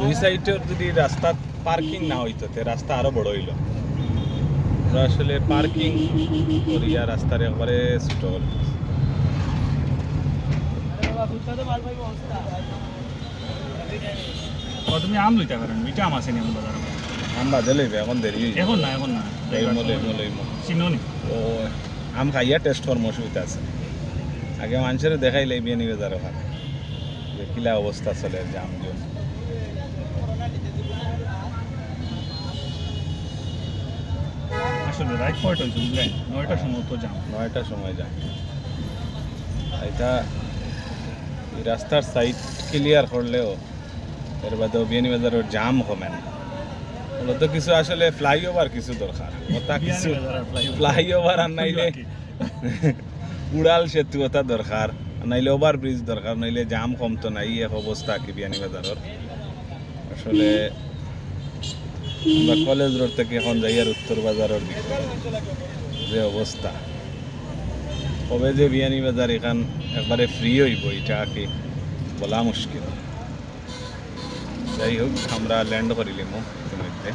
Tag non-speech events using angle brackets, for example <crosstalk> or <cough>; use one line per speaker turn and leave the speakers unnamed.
দুই সাইডের যদি রাস্তা পার্কিং না হইতো তে রাস্তা আরও বড় হইল। আসলে পার্কিং করিয়া রাস্তার একবারে ছোট হল
তুমি আম লইতে পারেন মিঠা আম আছে নি আমার বাজারে?
আম বাজে লইবে এখন দেরি
এখন না এখন না।
লইমো লইমো লইমো
চিনি
ও আম খাইয়া টেস্ট করার অসুবিধা আছে। আগে মানুষের দেখাই লাইবি নিবে যার ওখানে। কিলা অবস্থা চলে জাম জন্য
আসলে রাইট পয়েন্ট হয়েছে বুঝলেন? নয়টার সময় তো যাম
নয়টার সময় যান এটা এই রাস্তার সাইড ক্লিয়ার করলেও এর বাদেও বিয়ানীবাজারের জাম কমে না। কিছু আসলে ফ্লাইওভার কিছু দরকার। ওটা কিছু ফ্লাইওভার আর নাইলে <laughs> উড়াল সেতু ওটা দরকার। নাইলে ওভার ব্রিজ দরকার, নাইলে জাম কমতো না এই এক অবস্থা কি বিয়ানীবাজারের আসলে আমরা কলেজ রোড থেকে এখন যাই আর উত্তর বাজারের দিকে। যে অবস্থা। কবে যে বিয়ানী বাজার, এখান একবারে ফ্রি হইব, এটা কি বলা মুশকিল। যাই হোক, আমরা ল্যান্ড করিলিম ইতিমধ্যে।